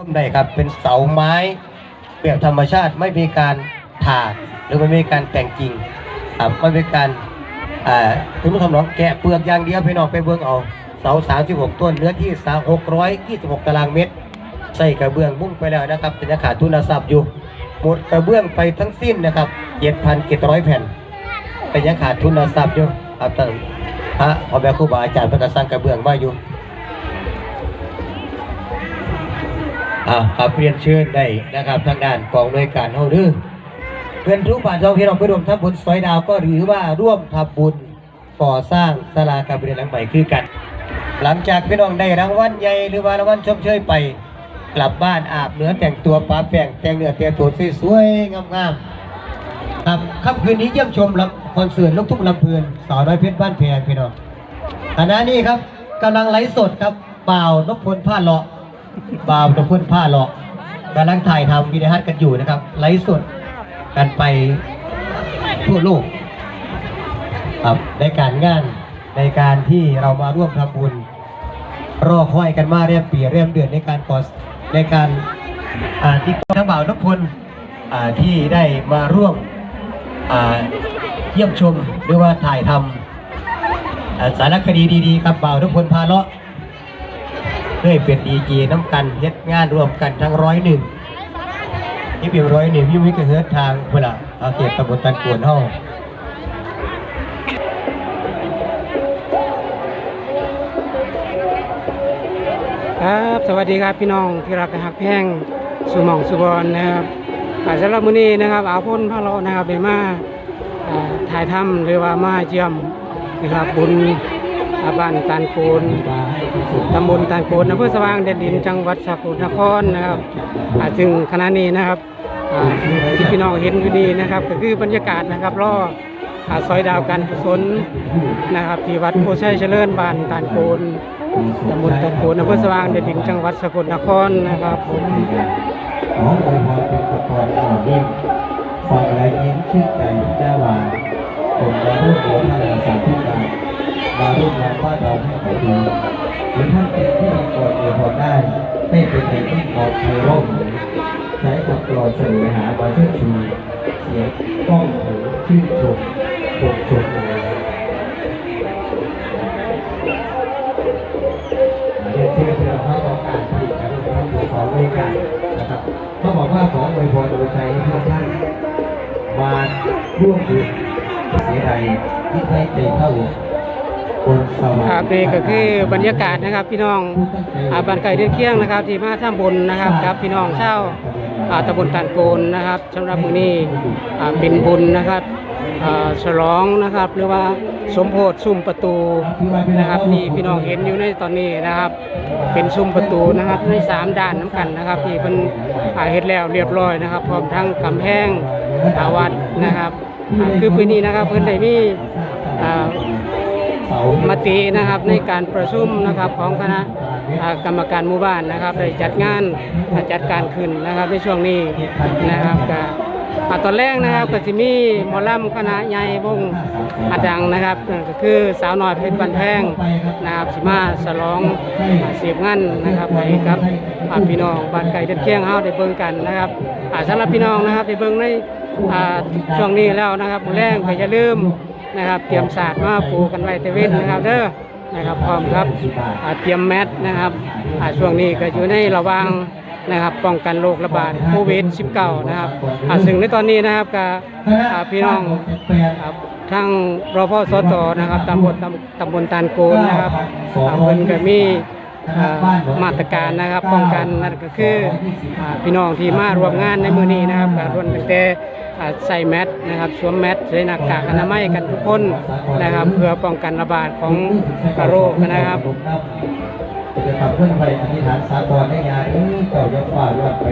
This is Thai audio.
ร่มได้ครับเป็นเสาไม้แบบธรรมชาติไม่มีการถากหรือไม่มีการแต่งกิ่งครับไม่มีการอ่าคุณผู้ชมน้องแกะเปลือกอย่างเดียวพี่น้องไปเบิ่งเอาเสา 36 ต้นเนื้อที่ 626 ตารางเมตร ใส่กระเบื้องมุ่งไปแล้วนะครับเป็นราคาทุนทรัพย์อยู่หมดกระเบื้องไปทั้งสิ้นนะครับ7,700 แผ่นเป็นยังขาดทุนทรัพย์อยู่ครับท่านพระพ่อแม่ครูบาอาจารย์เพิ่นก็สร้างกระเบื้องมาอยู่ อ่าครับเรียนเชิญได้นะครับทางด้านกองโดยการเฮาดื้อเพื่อนทุกบ้านชองพี่น้องไปร่วมทำบุญสอยดาวก็หรือว่าร่วมทำบุญก่อสร้างศาลาการเรียนหลังใหม่คือกัน หลังจากพี่น้องได้รางวัลใหญ่หรือว่ารางวัลชมเชยไป กลับบ้านอาบเนื้อแต่งตัวปาแป้งแต่งเนื้อแต่งตัวสวยๆงามๆครับค่ำคืนนี้เยี่ยมชมลคอนเสิร์ตลูกทุ่งลำเพลินสาวน้อยเพชรบ้านแพงพี่น้องขณะนี้ครับกำลังไลฟ์สดครับบ่าวนพพลผ้าเลาะ บาวตะพุ่นผ้าหลอกกำลังถ่ายทำวิดีโอกันอยู่นะครับ ไลฟ์สดกันไปทั่วโลกครับในการงานในการที่เรามาร่วมทำบุญ รอคอยกันมาเรียมปีเรียมเดือนในการก่อในการที่ทั้งบ่าวนพพลอ่าที่ได้มาร่วมเยี่ยมชมหรือว่าถ่ายทำสารคดีดีๆ ครับบ่าวนพพลพาเลาะ เคยเป็นดีเจน้ำกันเฮ็ดงานรวมกันทั้งร้อยหนึ่งที่เป็นร้อยหนึ่งยุ่งวิกเฮิร์ททางเวลาอาเขตตำบลตันกวนห้องครับสวัสดีครับพี่น้องที่รักหักแพงสุหมองสุบอลนะครับอาสำหรับมื้อนี้นะครับอาพ่นพระเรานะครับได้มาถ่ายทำหรือว่ามาเยี่ยมนะครับบุญ บ้านตานโกนตำบลตานโกนอำเภอสว่างแดนดินจังหวัดสกลนครนะครับอ่าซึ่งขณะนี้นะครับที่พี่น้องเห็นอยู่ดีนะครับ ก็คือบรรยากาศนะครับรออ่าซอยดาวการกุศลนะครับที่วัดโพชัยเจริญบ้านตานโกนตำบลตะโกนอำเภอสว่างเดชดินจังหวัดสกลนครนะครับผมขออวยพรเป็นสปอนต่อเนื่องฟังและยิ้มชื่นใจได้ว่าผมมาร่วมโบสถ์นาสาธุการ มาร่วมงานว่าเราให้เขาดูหรือท่านเป็นที่มีกรอวยพรได้ให้เป็นในที่ปลอดภัยร่มใช้กับกรอนเสนอหาบาเชิดชูเสียงก้องหูชื่นชมปกชมเรียนเชิญเพื่อพระของการผลิตและผลิตของบริการนะครับเขาบอกว่าขออวยพรโดยใจให้ทุกท่านมาร่วมบุญเสียใดที่ให้ใจเข้าบนสวรร ครับนี่ก็คือบรรยากาศนะครับ พี่น้องอาบ้านไก่เดือนเคียงนะครับ ที่มาท่าบุญนะครับครับ พี่น้องเช่าตำบลตานโกนนะครับสำหรับมือนี้เป็นบุญนะครับฉลองนะครับหรือว่าสมโพธิซุ้มประตูนะครับที่พี่น้องเห็นอยู่ในตอนนี้นะครับ เป็นซุ้มประตูนะครับในสามด้านน้ำกันนะครับ ที่เป็นเฮ็ดแล้วเรียบร้อยนะครับ พร้อมทั้งกำแพงอาวัดนะครับ คือพื้นนี้นะครับเพิ่นได้มีอ่ มตินะครับในการประชุมนะครับของคณะกรรมการหมู่บ้านนะครับ ได้จัดงานจัดการขึ้นนะครับในช่วงนี้นะครับก็อ่าตอนแรกนะครับก็จะมีหมอลำคณะใหญ่วงอาดังนะครับก็คือสาวน้อยเพชรบันแพงนะครับสิมาฉลองเสียบงานนะครับให้กับพี่น้องบ้านไก่เดินเคียงเฮาได้เบิ่งกันนะครับอาสำหรับพี่น้องนะครับได้เบิ่งในช่วงนี้แล้วนะครับมือแรกก็อย่าลืม นะครับ เตรียมศาสตร์มาปูกันไว้เตเวนนะครับเด้อนะครับพร้อมครับเตรียมแมสนะครับช่วงนี้ก็อยู่ในระว่างนะครับป้องกันโรคระบาดโควิด -19 นะครับซึ่งในตอนนี้นะครับก็อ่าพี่น้องทางรพสตนะครับตำบลตำบลตานโกนนะครับอ่าเพิ่นก็มีมาตรการนะครับป้องกันนั่นก็คือพี่น้องที่มาร่วมงานในมือนี้นะครับก็รวมตั้งแต่ ใส่แมสนะครับสวมแมสใส่หน้ากากอนามัยกันทุกคนนะครับ เพื่อป้องกันระบาดของโรคนะครับจะทำเพื่อนไปอธิษฐานสากลได้งานเอ้ยเก่าจะฝ่าเลือดไป